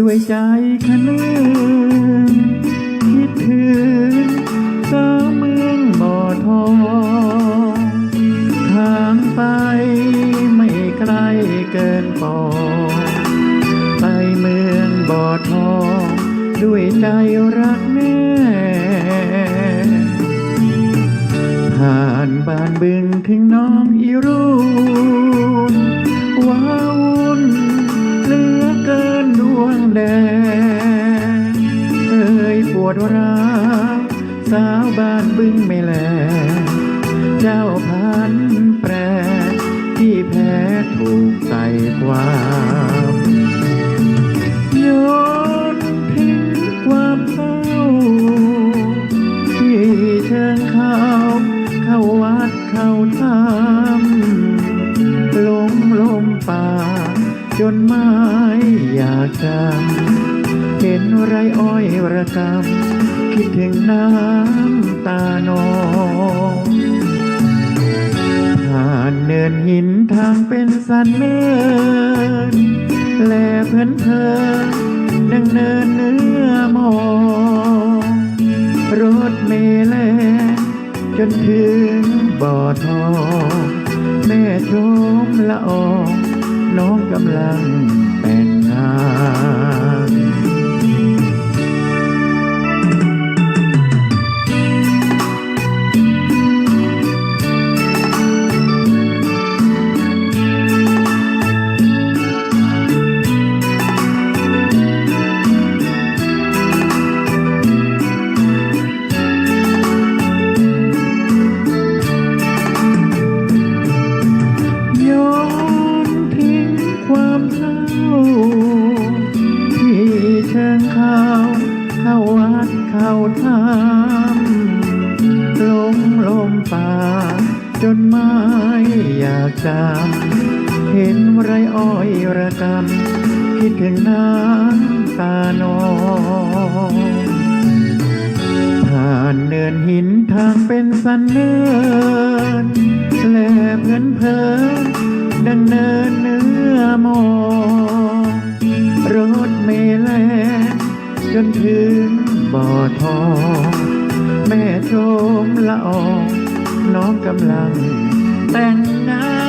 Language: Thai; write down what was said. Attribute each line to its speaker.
Speaker 1: ด้วยใจคะนึงคิดถึงสาเมืองบ่อทองทางไปไม่ไกลเกินปองไปเมืองบ่อทอง ด้วยใจรักแน่ผ่านบ้านบึงถึงน้องอีรู ดร้าวสาวบ้านบึงไม่แล เจ้าพันแปร ที่แพ้ถูกใส่ความโยนทิ้งความเศร้า ที่เชิงเขาเข้าวัดเข้าธรรมลมลมป่า จนไม่อยากจำ เห็นไรอ้อยระกำคิดถึงน้ำตานองผ่านเนินหินทางเป็นสันเนินแลเพลินเพลินดังเนินเนื้อมองรถเมล์แลจนถึงบ่อทองแม่ชมละอองน้องกำลังแต่งงาน ดเข้ามลมลมป่า จนไม่อยากจำเห็นไรอ้อยระกำคิดถึงน้ำตานองผ่านเนินหินทางเป็นสันเนินแลเพลินเพลินดังเนินเนื้อมอง มละอองน้องกำลังแต่งหน้า